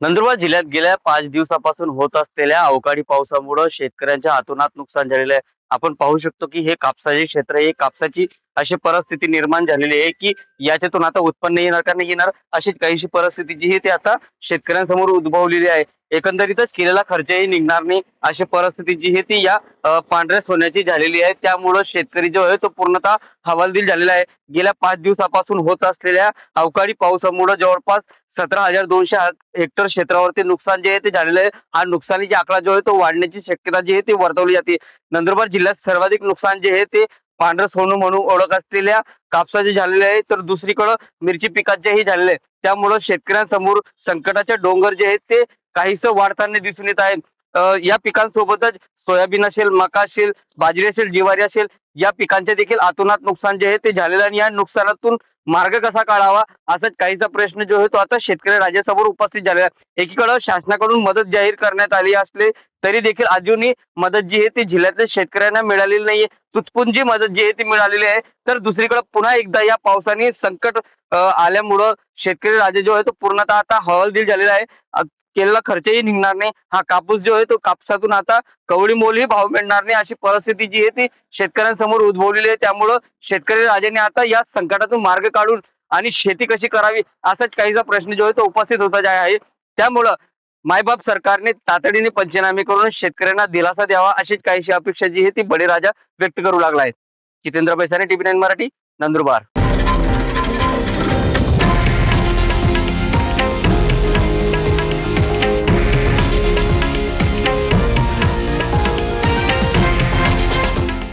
नंदुरबार जिल्ह्यात गेल्या पाच दिवसापासून होत असलेल्या अवकाळी पावसामुळे शेतकऱ्यांच्या हातोनात नुकसान झालेलं आहे. आपण पाहू शकतो की हे कापसाचे क्षेत्र आहे. कापसाची अशी परिस्थिती निर्माण झालेली आहे की याच्यातून आता उत्पन्न येणार का नाही येणार अशी काहीशी परिस्थिती जी आहे ती आता शेतकऱ्यांसमोर उद्भवलेली आहे. एकंदरीतच केलेला खर्चही निघणार नाही अशी परिस्थिती जी आहे ती या पांढऱ्या सोन्याची झालेली आहे. त्यामुळं शेतकरी जो आहे तो पूर्णतः हवालदिल झालेला आहे. गेल्या पाच दिवसापासून होत असलेल्या अवकाळी पावसामुळे जवळपास सतरा हजार दोनशे हेक्टर क्षेत्रावरती नुकसान जे आहे ते झालेलं आहे. हा नुकसानीची आकडा जो आहे तो वाढण्याची शक्यता जी आहे ती वर्तवली जाते. नंदुरबार जिल्ह्यात सर्वाधिक नुकसान जे आहे ते पांढरं सोनं म्हणून ओळख असलेल्या कापसाचे झालेले आहे. तर दुसरीकडं मिरची पिकाचेही झालेले आहे. त्यामुळं शेतकऱ्यांसमोर संकटाचे डोंगर जे आहेत ते काहीस वाढताना दिसून येत आहेत या पिकांसोबतच सोयाबीन असेल मका असेल बाजरी असेल ज्वारी असेल या पिकांचे देखील अतोनात नुकसान जे आहे ते झालेलं आणि या नुकसानातून मार्ग कसा काढावा असाच काहीचा प्रश्न जो आहे तो आता शेतकरी राजासमोर उपस्थित झालेला आहे. एकीकडे शासनाकडून मदत जाहीर करण्यात आली असले तरी देखील अजूनही मदत जी आहे ती जिल्ह्यातल्या शेतकऱ्यांना मिळालेली नाहीये. तुटपुंजी मदत जी आहे ती मिळालेली आहे. तर दुसरीकडे पुन्हा एकदा या पावसाने संकट आल्यामुळं शेतकरी राजा जो आहे तो पूर्णतः आता हवालदिल झालेला आहे. केलेला खर्चही निघणार नाही. हा कापूस जो आहे तो कापसातून आता कवडी मोलही भाव मिळणार नाही. अशी परिस्थिती जी आहे ती शेतकऱ्यांसमोर उद्भवलेली आहे. त्यामुळं शेतकरी राजाने आता या संकटातून मार्ग काढून आणि शेती कशी करावी असाच काहीसा प्रश्न जो आहे तो उपस्थित होता जाय आहे. त्यामुळं मायबाप सरकारने तातडीने पंचनामे करून शेतकऱ्यांना दिलासा द्यावा अशीच काहीशी अपेक्षा जी आहे ती बळीराजा व्यक्त करू लागला आहे. Jitendra Paisane TV nine Marathi Nandurbar.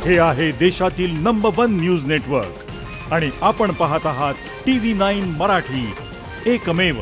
हे आहे देशातील नंबर वन न्यूज नेटवर्क आणि आपण पाहत आहात टी व्ही नाईन मराठी. एकमेव